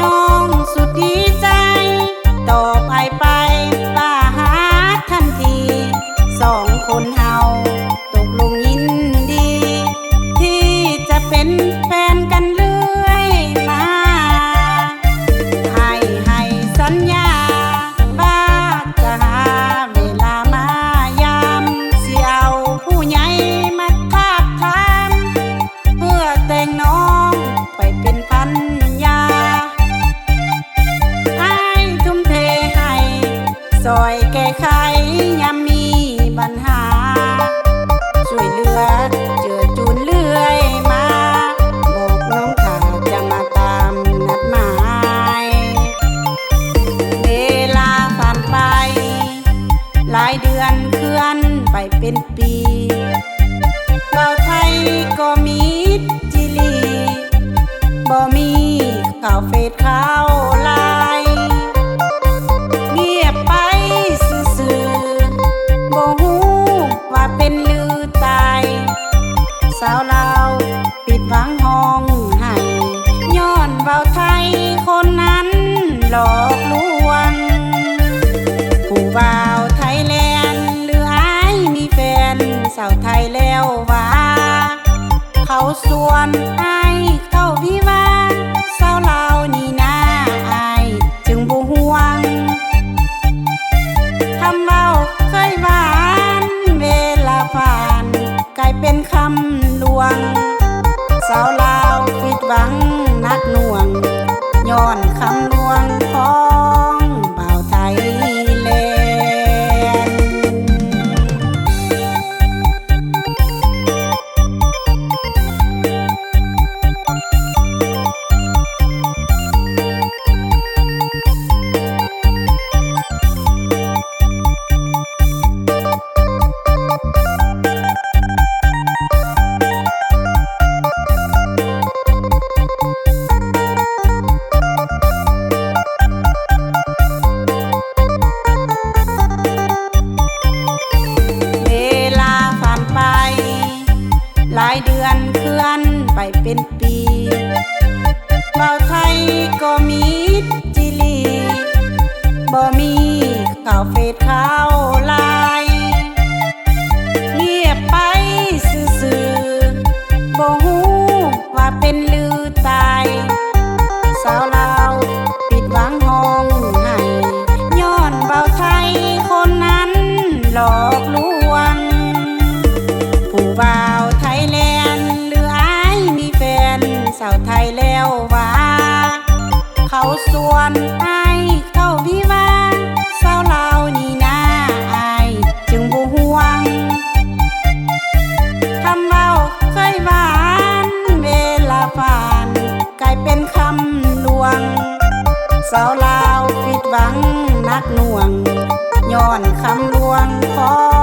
น้องสุดดีใจ ต่อไปไปป้าหาทันที สองคนเฮาตกลงยินดี ที่จะเป็น เดือนเคลื่อนไปเป็นปีเบาไทยก็มีจิลีบ่มีข่าวเฟดข่าว ส่วนไอเข้าวิวาสาวลาวนี่นาอายจึงบ่ห่วงคำเบาเคยหวานเวลาผ่านกลายเป็นคำลวงสาวลาวผิดหวังนักหน่วงย้อนคำายเดือนเคลื่อนไปเป็นปีเบาไทยก็มีจิลีบ่มีข่าวเฟซข้าวไลายเงียบไปซื่อๆบ่ฮู้ว่าเป็นลือตา เป็นคำลวง สาวลาวผิดหวังนักหน่วงย้อนคำลวงขอ